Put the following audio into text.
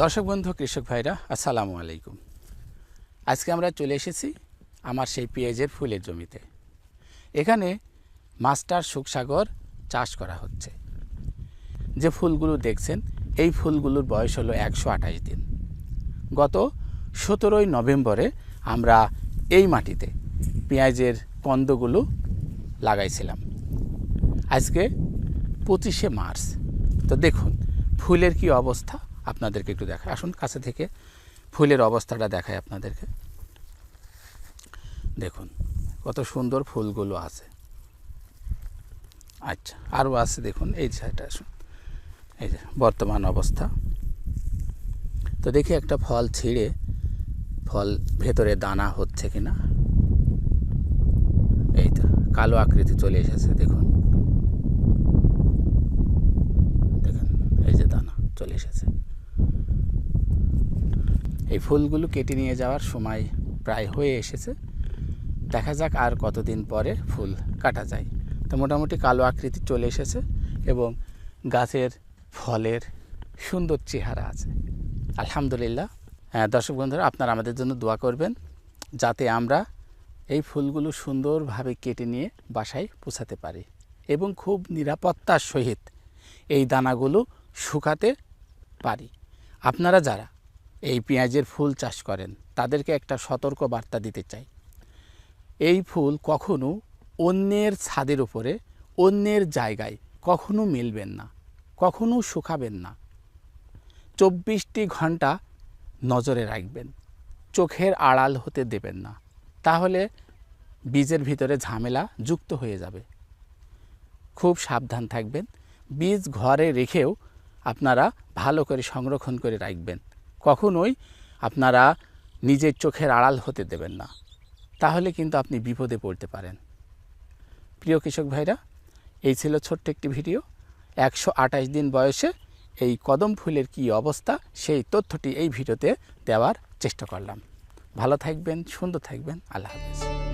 দর্শক বন্ধু, কৃষক ভাইরা, আসসালামু আলাইকুম। আজকে আমরা চলে এসেছি আমার সেই পেঁয়াজের ফুলের জমিতে। এখানে মাস্টার সুখসাগর চাষ করা হচ্ছে। যে ফুলগুলো দেখছেন, এই ফুলগুলোর বয়স হলো একশো আঠাশ দিন। গত সতেরোই নভেম্বরে আমরা এই মাটিতে পেঁয়াজের কন্দগুলো লাগাইছিলাম। আজকে পঁচিশে মার্চ। তো দেখুন, ফুলের কি অবস্থা? আপনাদেরকে একটু দেখায় আসুন, কাছে থেকে ফুলের অবস্থাটা দেখায় আপনাদেরকে। দেখুন, কত সুন্দর ফুলগুলো আছে। আচ্ছা আরও আছে, দেখুন, এই সাইডটা আসুন। এই যে, বর্তমান অবস্থা। তো দেখি একটা ফল ছিঁড়ে, ফল ভেতরে দানা হচ্ছে কি না এই তো, কালো আকৃতি চলে এসেছে, দেখুন। দেখুন, এই যে দানা চলে এসেছে। এই ফুলগুলো কেটে নিয়ে যাওয়ার সময় প্রায় হয়ে এসেছে। দেখা যাক আর কতদিন পরে ফুল কাটা যায়। তো মোটামুটি কালো আকৃতি চলে এসেছে এবং গাছের ফলের সুন্দর চেহারা আছে। আলহামদুলিল্লাহ। হ্যাঁ দর্শক বন্ধুরা, আপনারা আমাদের জন্য দোয়া করবেন যাতে আমরা এই ফুলগুলো সুন্দরভাবে কেটে নিয়ে বাসায় পৌঁছাতে পারি এবং খুব নিরাপত্তার সহিত এই দানাগুলো শুকাতে পারি। আপনারা যারা এই পেঁয়াজের ফুল চাষ করেন। তাদেরকে একটা সতর্ক বার্তা দিতে চাই। এই ফুল কখনো অন্যের ছাদের উপরে, অন্যের জায়গায় কখনো মিলবেন না, কখনো শুকাবেন না। চব্বিশটি ঘণ্টা নজরে রাখবেন, চোখের আড়াল হতে দেবেন না। তাহলে বীজের ভিতরে ঝামেলা যুক্ত হয়ে যাবে। খুব সাবধান থাকবেন। বীজ ঘরে রেখেও আপনারা ভালো করে সংরক্ষণ করে রাখবেন। কখনোই আপনারা নিজের চোখের আড়াল হতে দেবেন না। তাহলে কিন্তু আপনি বিপদে পড়তে পারেন। প্রিয় কৃষক ভাইরা, এই ছিল ছোট্ট একটি ভিডিও। একশো আঠাশ দিন বয়সে এই কদম ফুলের কী অবস্থা, সেই তথ্যটি এই ভিডিওতে দেওয়ার চেষ্টা করলাম। ভালো থাকবেন, সুন্দর থাকবেন। আল্লাহ হাফেজ।